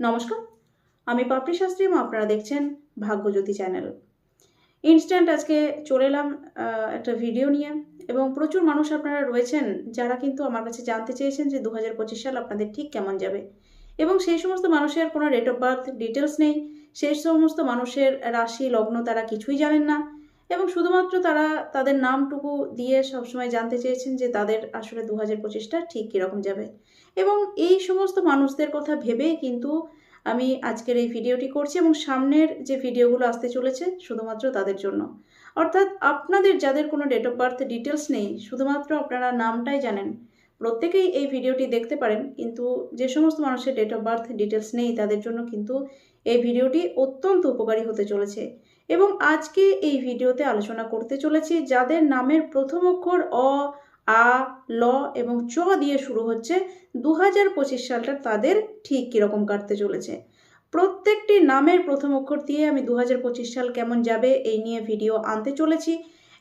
নমস্কার। আমি পাপড়ি শাস্ত্রী আপনারা দেখছেন ভাগ্যজ্যোতি চ্যানেল। ইনস্ট্যান্ট আজকে চলে এলাম একটা ভিডিও নিয়ে, এবং প্রচুর মানুষ আপনারা রয়েছেন যারা কিন্তু আমার কাছে জানতে চেয়েছেন যে দু হাজার পঁচিশ সাল আপনাদের ঠিক কেমন যাবে। এবং সেই সমস্ত মানুষের কোনো ডেট অফ বার্থ ডিটেলস নেই, সেই সমস্ত মানুষের রাশি, লগ্ন তারা কিছুই জানেন না। এবং শুধুমাত্র তারা তাদের নামটুকু দিয়ে সবসময় জানতে চেয়েছেন যে তাদের আসলে দু হাজার পঁচিশটা ঠিক কীরকম যাবে। এবং এই সমস্ত মানুষদের কথা ভেবেই কিন্তু আমি আজকের এই ভিডিওটি করছি এবং সামনের যে ভিডিওগুলো আসতে চলেছে শুধুমাত্র তাদের জন্য। অর্থাৎ আপনাদের যাদের কোনো ডেট অফ বার্থ ডিটেলস নেই, শুধুমাত্র আপনারা নামটাই জানেন। প্রত্যেকেই এই ভিডিওটি দেখতে পারেন, কিন্তু যে সমস্ত মানুষের ডেট অফ বার্থ ডিটেলস নেই, তাদের জন্য কিন্তু এই ভিডিওটি অত্যন্ত উপকারী হতে চলেছে। এবং আজকে এই ভিডিওতে আলোচনা করতে চলেছি যাদের নামের প্রথম অক্ষর অ, আ, ল এবং চ দিয়ে শুরু হচ্ছে দু হাজার পঁচিশ সালটা তাদের ঠিক কীরকম কাটতে চলেছে। প্রত্যেকটি নামের প্রথম অক্ষর দিয়ে আমি দু হাজার পঁচিশ সাল কেমন যাবে এই নিয়ে ভিডিও আনতে চলেছি।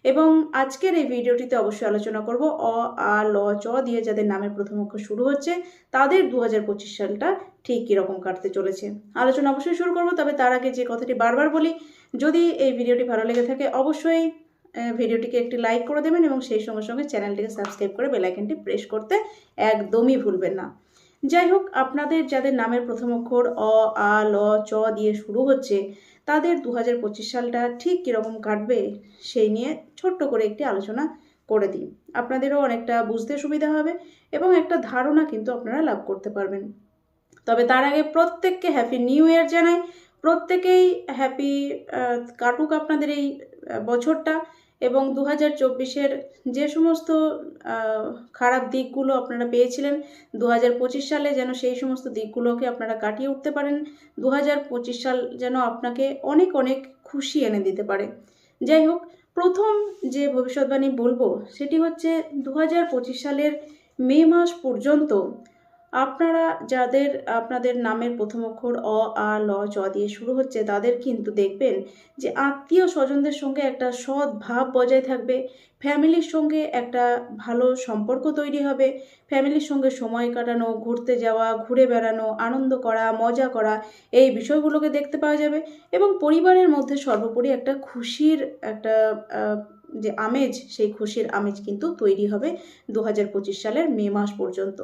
এবং আজকের এই ভিডিওটিতে অবশ্যই আলোচনা করব অ, আ, ল, চ দিয়ে যাদের নামের প্রথম অক্ষর শুরু হচ্ছে, তাদের দু হাজার পঁচিশ সালটা ঠিক কীরকম কাটতে চলেছে। আলোচনা অবশ্যই শুরু করব, তবে তার আগে যে কথাটি বারবার বলি, যদি এই ভিডিওটি ভালো লেগে থাকে, অবশ্যই ভিডিওটিকে একটি লাইক করে দেবেন এবং সেই সঙ্গে সঙ্গে চ্যানেলটিকে সাবস্ক্রাইব করে বেলাইকনটি প্রেস করতে একদমই ভুলবেন না। যাই হোক আপনাদের যাদের নামের প্রথম অক্ষর অ, আ, ল, চ দিয়ে শুরু হচ্ছে, তাদের দু হাজার পঁচিশ সালটা ঠিক কীরকম কাটবে সেই নিয়ে ছোট্ট করে একটি আলোচনা করে দিই। আপনাদেরও অনেকটা বুঝতে সুবিধা হবে এবং একটা ধারণা কিন্তু আপনারা লাভ করতে পারবেন। তবে তার আগে প্রত্যেককে হ্যাপি নিউ ইয়ার জানাই। প্রত্যেকেই হ্যাপি কাটুক আপনাদের এই বছরটা। এবং দু হাজার চব্বিশের যে সমস্ত খারাপ দিকগুলো আপনারা পেয়েছিলেন দু হাজার পঁচিশ সালে যেন সেই সমস্ত দিকগুলোকে আপনারা কাটিয়ে উঠতে পারেন দু হাজার পঁচিশ সাল যেন আপনাকে অনেক অনেক খুশি এনে দিতে পারে। যাই হোক, প্রথম যে ভবিষ্যৎবাণী বলব, সেটি হচ্ছে দু হাজার পঁচিশ সালের মে মাস পর্যন্ত আপনারা যাদের আপনাদের নামের প্রথম অক্ষর অ, আ, ল, চ দিয়ে শুরু হচ্ছে, তাদের কিন্তু দেখবেন যে আত্মীয় স্বজনদের সঙ্গে একটা সৎ ভাব বজায় থাকবে। ফ্যামিলির সঙ্গে একটা ভালো সম্পর্ক তৈরি হবে। ফ্যামিলির সঙ্গে সময় কাটানো, ঘুরতে যাওয়া, ঘুরে বেড়ানো, আনন্দ করা, মজা করা, এই বিষয়গুলোকে দেখতে পাওয়া যাবে। এবং পরিবারের মধ্যে সর্বোপরি একটা খুশির একটা যে আমেজ, সেই খুশির আমেজ কিন্তু তৈরি হবে দু হাজার পঁচিশ সালের মে মাস পর্যন্ত।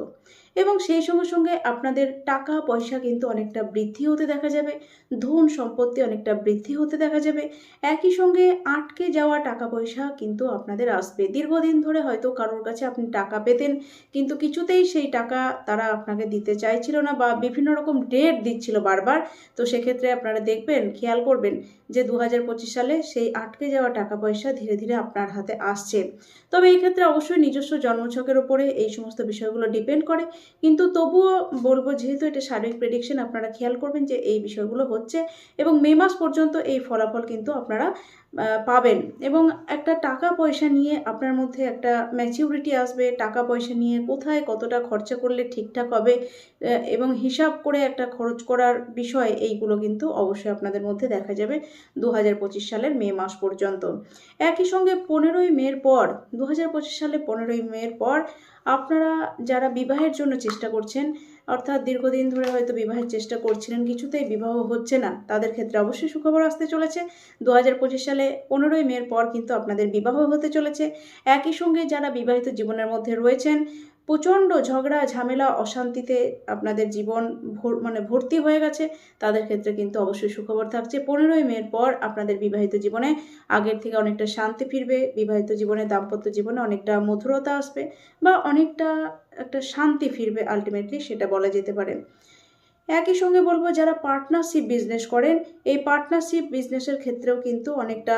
এবং সেই সঙ্গে সঙ্গে আপনাদের টাকা, পয়সা কিন্তু অনেকটা বৃদ্ধি হতে দেখা যাবে, ধন সম্পত্তি অনেকটা বৃদ্ধি হতে দেখা যাবে। একই সঙ্গে আটকে যাওয়া টাকা, পয়সা কিন্তু আপনাদের আসবে। দীর্ঘদিন ধরে হয়তো কারোর কাছে আপনি টাকা পেতেন, কিন্তু কিছুতেই সেই টাকা তারা আপনাকে দিতে চাইছিল না বা বিভিন্ন রকম ডেট দিচ্ছিল বারবার। তো সেক্ষেত্রে আপনারা দেখবেন, খেয়াল করবেন যে দু হাজার পঁচিশ সালে সেই আটকে যাওয়া টাকা, পয়সা ধীরে ধীরে আপনার হাতে আসছে। তবে এই ক্ষেত্রে অবশ্যই নিজস্ব জন্মছকের উপরে এই সমস্ত বিষয়গুলো ডিপেন্ড করে। কিন্তু তবুও বলব, যেহেতু এটা শারীরিক প্রেডিকশন আপনারা খেয়াল করবেন যে এই বিষয়গুলো হচ্ছে এবং মে মাস পর্যন্ত এই ফলাফল কিন্তু আপনারা পাবেন। এবং একটা টাকা পয়সা নিয়ে আপনার মধ্যে একটা ম্যাচিউরিটি আসবে, টাকা পয়সা নিয়ে কোথায় কতটা খরচা করলে ঠিকঠাক হবে এবং হিসাব করে একটা খরচ করার বিষয় এইগুলো কিন্তু অবশ্যই আপনাদের মধ্যে দেখা যাবে দু হাজার পঁচিশ সালের মে মাস পর্যন্ত। একই সঙ্গে পনেরোই মের পর দু হাজার পঁচিশ সালে পনেরোই মের পর আপনারা যারা বিবাহের জন্য চেষ্টা করছেন অর্থাৎ দীর্ঘদিন ধরে হয়তো বিবাহের চেষ্টা করছিলেন, কিছুতেই বিবাহ হচ্ছে না। তাদের ক্ষেত্রে অবশ্যই সুখবর আসতে চলেছে। দু সালে পনেরোই মের পর কিন্তু আপনাদের বিবাহ হতে চলেছে। একই সঙ্গে যারা বিবাহিত জীবনের মধ্যে রয়েছেন প্রচণ্ড ঝগড়া, ঝামেলা, অশান্তিতে আপনাদের জীবন ভর মানে ভর্তি হয়ে গেছে। তাদের ক্ষেত্রে কিন্তু অবশ্যই সুখবর থাকছে। পনেরোই মের পর আপনাদের বিবাহিত জীবনে আগের থেকে অনেকটা শান্তি ফিরবে। বিবাহিত জীবনে, দাম্পত্য জীবনে অনেকটা মধুরতা আসবে বা অনেকটা একটা শান্তি ফিরবে আলটিমেটলি সেটা বলা যেতে পারে। একই সঙ্গে বলব যারা পার্টনারশিপ বিজনেস করেন, এই পার্টনারশিপ বিজনেসের ক্ষেত্রেও কিন্তু অনেকটা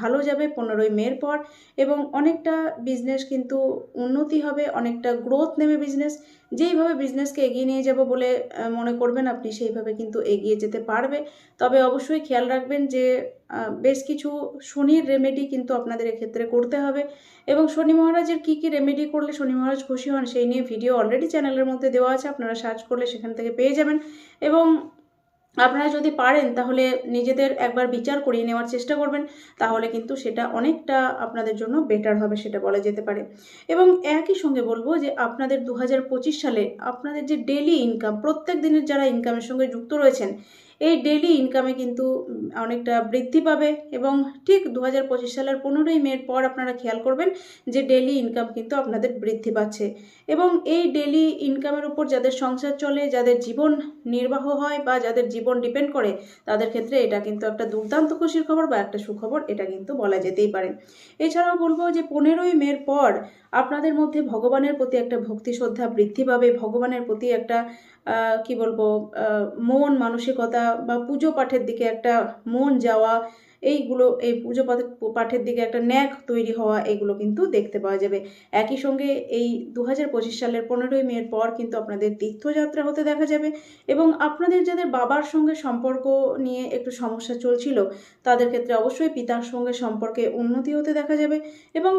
ভালো যাবে পনেরোই মের পর এবং অনেকটা বিজনেস কিন্তু উন্নতি হবে, অনেকটা গ্রোথ নেবে বিজনেস যেইভাবে বিজনেসকে এগিয়ে নিয়ে যাব বলে মনে করবেন আপনি, সেইভাবে কিন্তু এগিয়ে যেতে পারবে। তবে অবশ্যই খেয়াল রাখবেন যে বেশ কিছু শনির রেমেডি কিন্তু আপনাদের এক্ষেত্রে করতে হবে। এবং শনি মহারাজের কী কী রেমেডি করলে শনি মহারাজ খুশি হন, সেই নিয়ে ভিডিও অলরেডি চ্যানেলের মধ্যে দেওয়া আছে, আপনারা সার্চ করলে সেখান থেকে পেয়ে যাবেন। এবং আপনারা যদি পারেন তাহলে নিজেদের একবার বিচার করিয়ে নেওয়ার চেষ্টা করবেন, তাহলে কিন্তু সেটা অনেকটা আপনাদের জন্য বেটার হবে সেটা বলা যেতে পারে। এবং একই সঙ্গে বলব যে আপনাদের দু হাজার পঁচিশ সালে আপনাদের যে ডেলি ইনকাম প্রত্যেক দিনের যারা ইনকামের সঙ্গে যুক্ত রয়েছেন এই ডেলি ইনকামে কিন্তু অনেকটা বৃদ্ধি পাবে এবং ঠিক দু হাজার পঁচিশ সালের পনেরোই মের পর আপনারা খেয়াল করবেন যে ডেলি ইনকাম কিন্তু আপনাদের বৃদ্ধি পাচ্ছে। এবং এই ডেলি ইনকামের উপর যাদের সংসার চলে, যাদের জীবন নির্বাহ হয় বা যাদের জীবন ডিপেন্ড করে, তাদের ক্ষেত্রে এটা কিন্তু একটা দুর্দান্ত খুশির খবর বা একটা সুখবর, এটা কিন্তু বলা যেতেই পারে। এছাড়াও বলব যে পনেরোই মের পর আপনাদের মধ্যে ভগবানের প্রতি একটা ভক্তি শ্রদ্ধা বৃদ্ধি পাবে, ভগবানের প্রতি একটা কি বলব মন মানসিকতা বা পুজো পাঠের দিকে একটা মন যাওয়া, এইগুলো, এই পুজো পাঠের দিকে একটা ন্যাক তৈরি হওয়া, এগুলো কিন্তু দেখতে পাওয়া যাবে। একই সঙ্গে এই দু হাজার পঁচিশ সালের পনেরোই মের পর কিন্তু আপনাদের তীর্থযাত্রা হতে দেখা যাবে এবং আপনাদের যাদের বাবার সঙ্গে সম্পর্ক নিয়ে একটু সমস্যা চলছিল, তাদের ক্ষেত্রে অবশ্যই পিতার সঙ্গে সম্পর্কে উন্নতি হতে দেখা যাবে এবং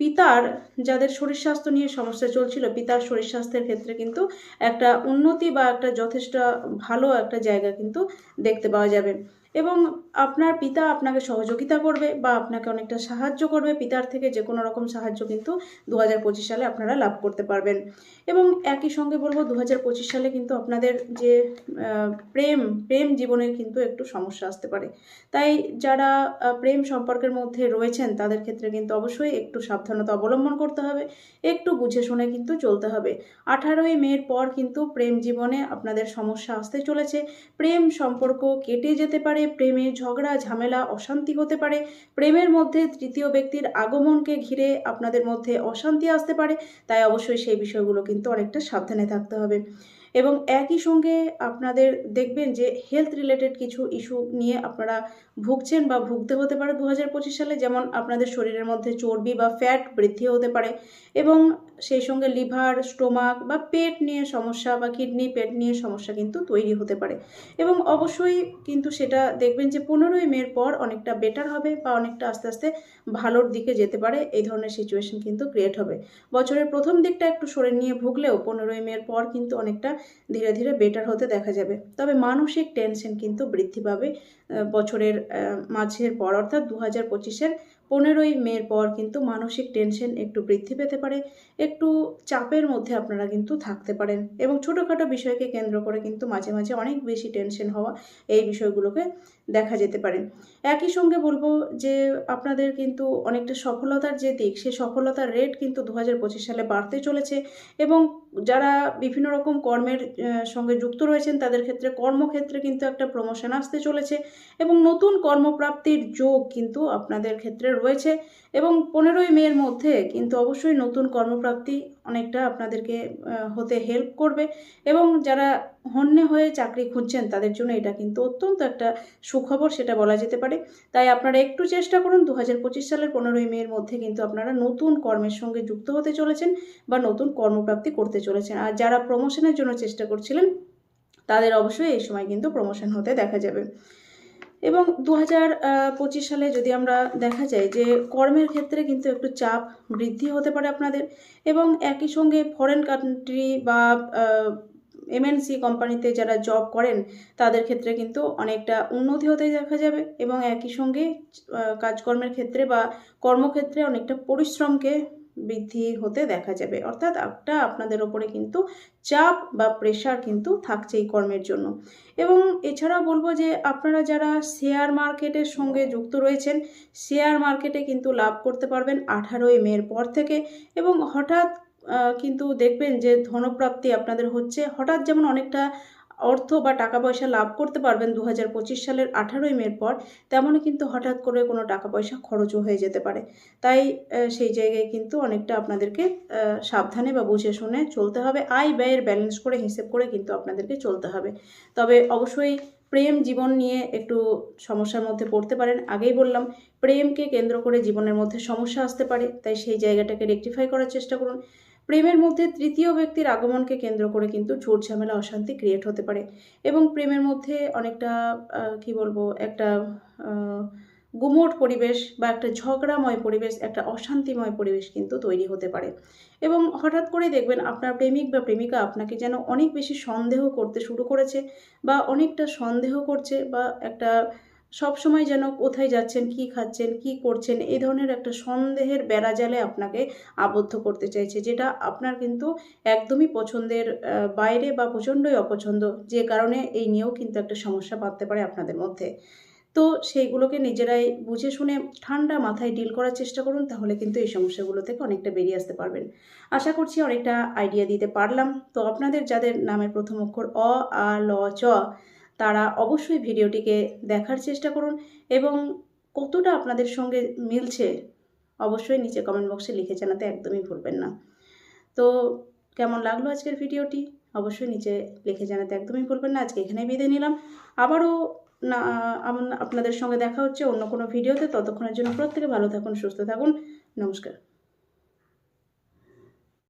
পিতার যাদের শরীর স্বাস্থ্য নিয়ে সমস্যা চলছিল, পিতার শরীর স্বাস্থ্যের ক্ষেত্রে কিন্তু একটা উন্নতি বা একটা যথেষ্ট ভালো একটা জায়গা কিন্তু দেখতে পাওয়া যাবে। এবং আপনার পিতা আপনাকে সহযোগিতা করবে বা আপনাকে অনেকটা সাহায্য করবে। পিতার থেকে যে কোনো রকম সাহায্য কিন্তু দু হাজার পঁচিশ সালে আপনারা লাভ করতে পারবেন। এবং একই সঙ্গে বলব দু হাজার পঁচিশ সালে কিন্তু আপনাদের যে প্রেম প্রেম জীবনের কিন্তু একটু সমস্যা আসতে পারে। তাই যারা প্রেম সম্পর্কের মধ্যে রয়েছেন, তাদের ক্ষেত্রে কিন্তু অবশ্যই একটু সাবধানতা অবলম্বন করতে হবে। একটু বুঝে শুনে কিন্তু চলতে হবে। আঠারোই মের পর কিন্তু প্রেম জীবনে আপনাদের সমস্যা আসতে চলেছে। প্রেম সম্পর্ক কেটে যেতে পারে প্রেমে ঝগড়া, ঝামেলা, অশান্তি হতে পারে। প্রেমের মধ্যে তৃতীয় ব্যক্তির আগমনকে ঘিরে আপনাদের মধ্যে অশান্তি আসতে পারে। তাই অবশ্যই সেই বিষয়গুলো কিন্তু অনেকটা সাবধানে থাকতে হবে। এবং একই সঙ্গে আপনাদের দেখবেন যে হেলথ রিলেটেড কিছু ইস্যু নিয়ে আপনারা ভুগছেন বা ভুগতে হতে পারে দু হাজার পঁচিশ সালে, যেমন আপনাদের শরীরের মধ্যে চর্বি বা ফ্যাট বৃদ্ধি হতে পারে এবং সেই সঙ্গে লিভার স্টোমাক বা পেট নিয়ে সমস্যা বা কিডনি পেট নিয়ে সমস্যা কিন্তু তৈরি হতে পারে। এবং অবশ্যই কিন্তু সেটা দেখবেন যে পনেরোই মের পর অনেকটা বেটার হবে বা অনেকটা আস্তে আস্তে ভালোর দিকে যেতে পারে, এই ধরনের সিচুয়েশন কিন্তু ক্রিয়েট হবে। বছরের প্রথম দিকটা একটু শরীর নিয়ে ভুগলেও পনেরোই মের পর কিন্তু অনেকটা ধীরে ধীরে বেটার হতে দেখা যাবে। তবে মানসিক টেনশন কিন্তু বৃদ্ধি পাবে বছরের মাঝের পর। অর্থাৎ দু হাজার পঁচিশের পনেরোই মের পর কিন্তু মানসিক টেনশন একটু বৃদ্ধি পেতে পারে, একটু চাপের মধ্যে আপনারা কিন্তু থাকতে পারেন। এবং ছোটোখাটো বিষয়কে কেন্দ্র করে কিন্তু মাঝে মাঝে অনেক বেশি টেনশন হওয়া এই বিষয়গুলোকে দেখা যেতে পারে। একই সঙ্গে বলব যে আপনাদের কিন্তু অনেকটা সফলতার যে দিক, সে সফলতার রেট কিন্তু দু সালে বাড়তে চলেছে। এবং যারা বিভিন্ন রকম কর্মের সঙ্গে যুক্ত রয়েছেন, তাদের ক্ষেত্রে কর্মক্ষেত্রে কিন্তু একটা প্রমোশন আসতে চলেছে এবং নতুন কর্মপ্রাপ্তির যোগ কিন্তু আপনাদের ক্ষেত্রে রয়েছে। এবং পনেরোই মেয়ের মধ্যে কিন্তু অবশ্যই নতুন কর্মপ্রাপ্তি অনেকটা আপনাদেরকে হতে হেল্প করবে এবং যারা হন্যে হয়ে চাকরি খুঁজছেন তাদের জন্য এটা কিন্তু অত্যন্ত একটা সুখবর সেটা বলা যেতে পারে। তাই আপনারা একটু চেষ্টা করুন দু হাজার পঁচিশ সালের পনেরোই মেয়ের মধ্যে কিন্তু আপনারা নতুন কর্মের সঙ্গে যুক্ত হতে চলেছেন বা নতুন কর্মপ্রাপ্তি করতে চলেছেন। আর যারা প্রমোশনের জন্য চেষ্টা করছিলেন, তাদের অবশ্যই এই সময় কিন্তু প্রমোশন হতে দেখা যাবে। এবং দু হাজার পঁচিশ সালে যদি আমরা দেখা যায় যে কর্মের ক্ষেত্রে কিন্তু একটু চাপ বৃদ্ধি হতে পারে আপনাদের এবং একই সঙ্গে ফরেন কান্ট্রি বা এমএনসি কোম্পানিতে যারা জব করেন, তাদের ক্ষেত্রে কিন্তু অনেকটা উন্নতি হতে দেখা যাবে এবং একই সঙ্গে কাজকর্মের ক্ষেত্রে বা কর্মক্ষেত্রে অনেকটা পরিশ্রমকে বৃদ্ধি হতে দেখা যাবে। অর্থাৎ একটা আপনাদের ওপরে কিন্তু চাপ বা প্রেশার কিন্তু থাকছে এই কর্মের জন্য। এবং এছাড়াও বলব যে আপনারা যারা শেয়ার মার্কেটের সঙ্গে যুক্ত রয়েছেন শেয়ার মার্কেটে কিন্তু লাভ করতে পারবেন আঠারোই মের পর থেকে। এবং হঠাৎ কিন্তু দেখবেন যে ধনপ্রাপ্তি আপনাদের হচ্ছে হঠাৎ যেমন অনেকটা অর্থ বা টাকা পয়সা লাভ করতে পারবেন দু হাজার পঁচিশ সালের আঠারোই মের পর, তেমনই কিন্তু হঠাৎ করে কোনো টাকা পয়সা খরচও হয়ে যেতে পারে। তাই সেই জায়গায় কিন্তু অনেকটা আপনাদেরকে সাবধানে বা বুঝে শুনে চলতে হবে। আয় ব্যয়ের ব্যালেন্স করে, হিসেব করে কিন্তু আপনাদেরকে চলতে হবে। তবে অবশ্যই প্রেম জীবন নিয়ে একটু সমস্যার মধ্যে পড়তে পারেন। আগেই বললাম, প্রেমকে কেন্দ্র করে জীবনের মধ্যে সমস্যা আসতে পারে। তাই সেই জায়গাটাকে রেকটিফাই করার চেষ্টা করুন। প্রেমের মধ্যে তৃতীয় ব্যক্তির আগমনকে কেন্দ্র করে কিন্তু ঝামেলা, অশান্তি ক্রিয়েট হতে পারে। এবং প্রেমের মধ্যে অনেকটা কি বলব, একটা গুমোট পরিবেশ বা একটা ঝগড়াময় পরিবেশ, একটা অশান্তিময় পরিবেশ কিন্তু তৈরি হতে পারে। এবং হঠাৎ করে দেখবেন আপনার প্রেমিক বা প্রেমিকা আপনাকে যেন অনেক বেশি সন্দেহ করতে শুরু করেছে বা অনেকটা সন্দেহ করছে বা একটা সব সময় যেন কোথায় যাচ্ছেন, কি খাচ্ছেন, কি করছেন, এই ধরনের একটা সন্দেহের বেড়া বেড়াজালে আপনাকে আবদ্ধ করতে চাইছে, যেটা আপনার কিন্তু একদমই পছন্দের বাইরে বা প্রচণ্ডই অপছন্দ, যে কারণে এই নিয়েও কিন্তু একটা সমস্যা বাঁধতে পারে আপনাদের মধ্যে। তো সেইগুলোকে নিজেরাই বুঝে শুনে ঠান্ডা মাথায় ডিল করার চেষ্টা করুন, তাহলে কিন্তু এই সমস্যাগুলো থেকে অনেকটা বেরিয়ে আসতে পারবেন। আশা করছি অনেকটা আইডিয়া দিতে পারলাম। তো আপনাদের যাদের নামের প্রথম অক্ষর অ, আ, ল, চ তারা অবশ্যই ভিডিওটিকে দেখার চেষ্টা করুন এবং কতটা আপনাদের সঙ্গে মিলছে অবশ্যই নিচে কমেন্ট বক্সে লিখে জানাতে একদমই ভুলবেন না। তো কেমন লাগল আজকের ভিডিওটি? অবশ্যই নিচে লিখে জানাতে একদমই ভুলবেন না। আজকে এখানেই বিদায় নিলাম। আবারও না আপনাদের সঙ্গে দেখা হচ্ছে অন্য কোনো ভিডিওতে। ততক্ষণের জন্য প্রত্যেকে ভালো থাকুন, সুস্থ থাকুন। নমস্কার।